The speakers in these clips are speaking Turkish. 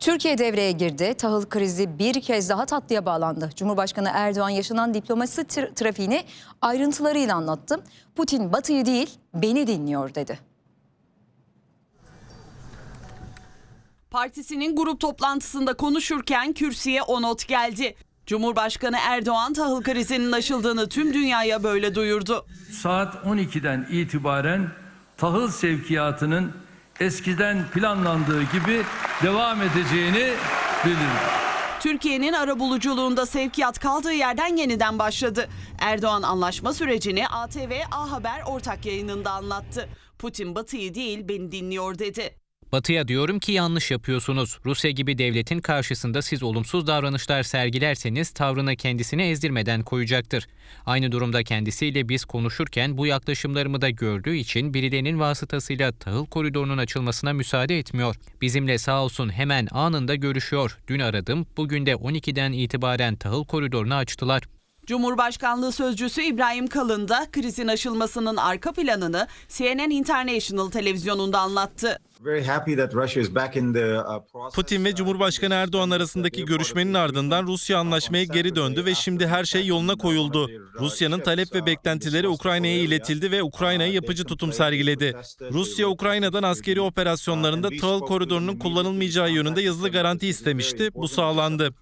Türkiye devreye girdi. Tahıl krizi bir kez daha tatlıya bağlandı. Cumhurbaşkanı Erdoğan yaşanan diplomasi tra- trafiğini ayrıntılarıyla anlattı. Putin Batı'yı değil beni dinliyor dedi. Partisinin grup toplantısında konuşurken kürsüye o not geldi. Cumhurbaşkanı Erdoğan tahıl krizinin aşıldığını tüm dünyaya böyle duyurdu. saat 12'den itibaren tahıl sevkiyatının eskiden planlandığı gibi devam edeceğini bildirdi. Türkiye'nin arabuluculuğunda sevkiyat kaldığı yerden yeniden başladı. Erdoğan anlaşma sürecini ATV A Haber ortak yayınında anlattı. Putin Batı'yı değil beni dinliyor dedi. Batı'ya diyorum ki yanlış yapıyorsunuz. Rusya gibi devletin karşısında siz olumsuz davranışlar sergilerseniz tavrını kendisine ezdirmeden koyacaktır. Aynı durumda kendisiyle biz konuşurken bu yaklaşımlarımı da gördüğü için birilerinin vasıtasıyla tahıl koridorunun açılmasına müsaade etmiyor. Bizimle sağ olsun hemen anında görüşüyor. Dün aradım, bugün de 12'den itibaren tahıl koridorunu açtılar. Cumhurbaşkanlığı sözcüsü İbrahim Kalın da krizin aşılmasının arka planını CNN International televizyonunda anlattı. Very happy that Russia is back in the uh, process. Putin ve Cumhurbaşkanı Erdoğan arasındaki görüşmenin ardından Rusya anlaşmaya geri döndü ve şimdi her şey yoluna koyuldu. Rusya'nın talep ve beklentileri Ukrayna'ya iletildi ve Ukrayna'ya yapıcı tutum sergiledi. Rusya Ukrayna'dan askeri operasyonlarında tahıl koridorunun kullanılmayacağı yönünde yazılı garanti istemişti. Bu sağlandı.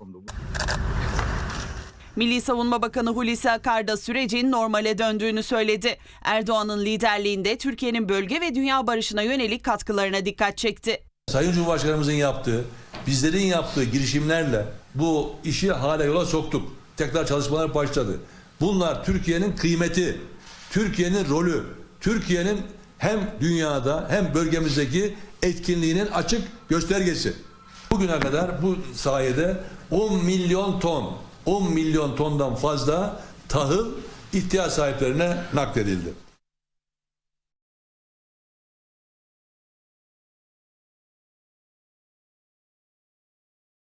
Milli Savunma Bakanı Hulusi Akar da sürecin normale döndüğünü söyledi. Erdoğan'ın liderliğinde Türkiye'nin bölge ve dünya barışına yönelik katkılarına dikkat çekti. Sayın Cumhurbaşkanımızın yaptığı, bizlerin yaptığı girişimlerle bu işi hala yola soktuk. Tekrar çalışmalar başladı. Bunlar Türkiye'nin kıymeti, Türkiye'nin rolü, Türkiye'nin hem dünyada hem bölgemizdeki etkinliğinin açık göstergesi. Bugüne kadar bu sayede 10 milyon ton, 10 milyon tondan fazla tahıl ihtiyaç sahiplerine nakledildi.